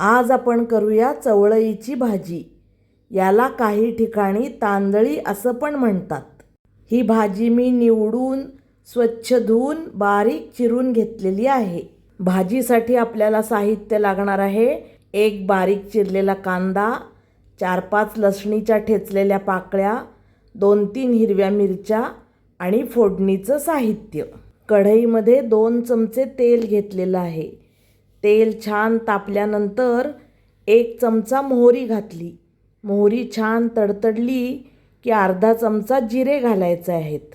आज आपण करूया चवळईची भाजी. याला काही ठिकाणी तांदळी असं पण म्हणतात. ही भाजी मी निवडून स्वच्छ धुवून बारीक चिरून घेतलेली आहे. भाजीसाठी आपल्याला साहित्य लागणार आहे. एक बारीक चिरलेला कांदा चार पाच लसणीच्या ठेचलेल्या पाकळ्या दोन तीन हिरव्या मिरच्या आणि फोडणीचं साहित्य. कढईमध्ये दोन चमचे तेल घेतलेलं आहे. तेल छान तापल्यानंतर एक चमचा मोहरी घातली. मोहरी छान तडतडली की अर्धा चमचा जिरे घालायचे आहेत.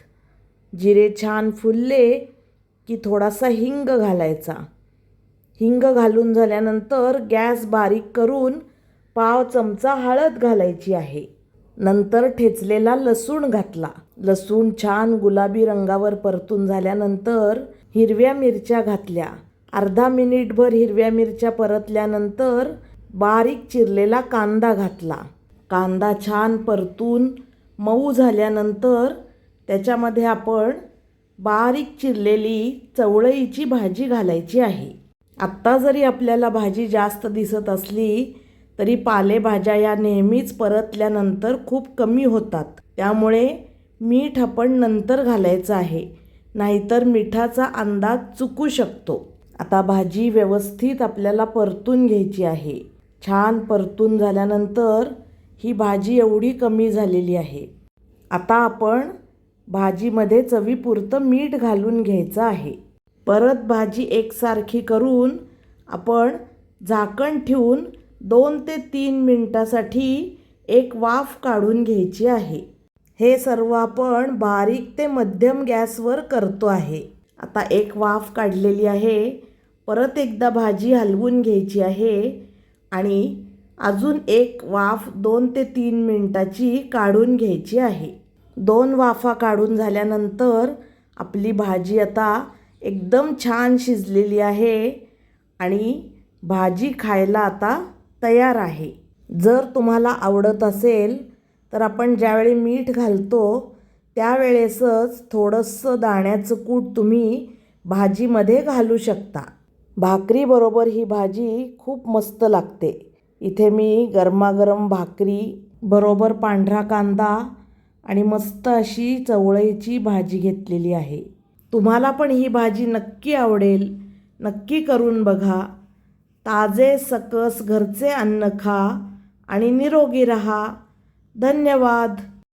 जिरे छान फुलले की थोडासा हिंग घालायचा. हिंग घालून झाल्यानंतर गॅस बारीक करून पाव चमचा हळद घालायची आहे. नंतर ठेचलेला लसूण घातला. लसूण छान गुलाबी रंगावर परतून झाल्यानंतर हिरव्या मिरच्या घातल्या. अर्धा मिनिटभर हिरव्या मिरच्या परतल्यानंतर बारीक चिरलेला कांदा घातला. कांदा छान परतून मऊ झाल्यानंतर त्याच्यामध्ये आपण बारीक चिरलेली चवळईची भाजी घालायची आहे. आत्ता जरी आपल्याला भाजी जास्त दिसत असली तरी पालेभाज्या या नेहमीच परतल्यानंतर खूप कमी होतात. त्यामुळे मीठ आपण नंतर घालायचं आहे. नाहीतर मिठाचा अंदाज चुकू शकतो. आता भाजी व्यवस्थित आपल्याला परतून घ्यायची आहे. छान परतून झाल्यानंतर ही भाजी एवढी कमी झालेली आहे. आता आपण भाजीमध्ये चवीपुरतं मीठ घालून घ्यायचं आहे. परत भाजी एकसारखी करून आपण झाकण ठेवून दोन ते तीन मिनटासाठी एक वाफ काढून घ्यायची आहे. हे सर्व आपण बारीक ते मध्यम गॅसवर करतो आहे. आता एक वाफ काढलेली आहे. परत एकदा भाजी हलवून घ्यायची आहे आणि अजून एक वाफ दोन ते तीन मिनटाची काढून घ्यायची आहे. दोन वाफा काढून झाल्यानंतर आपली भाजी आता एकदम छान शिजलेली आहे आणि भाजी खायला आता तयार आहे. जर तुम्हाला आवडत असेल तर आपण ज्यावेळी मीठ घालतो त्यावेळेसच थोडंसं दाण्याचं कूट तुम्ही भाजीमध्ये घालू शकता. भाकरीबरोबर ही भाजी खूप मस्त लागते. इथे मी गरमागरम भाकरी बरोबर पांढरा कांदा आणि मस्त अशी चवळीची भाजी घेतलेली आहे. तुम्हाला पण ही भाजी नक्की आवडेल. नक्की करून बघा. ताजे सकस घरचे अन्न खा आणि निरोगी रहा. धन्यवाद.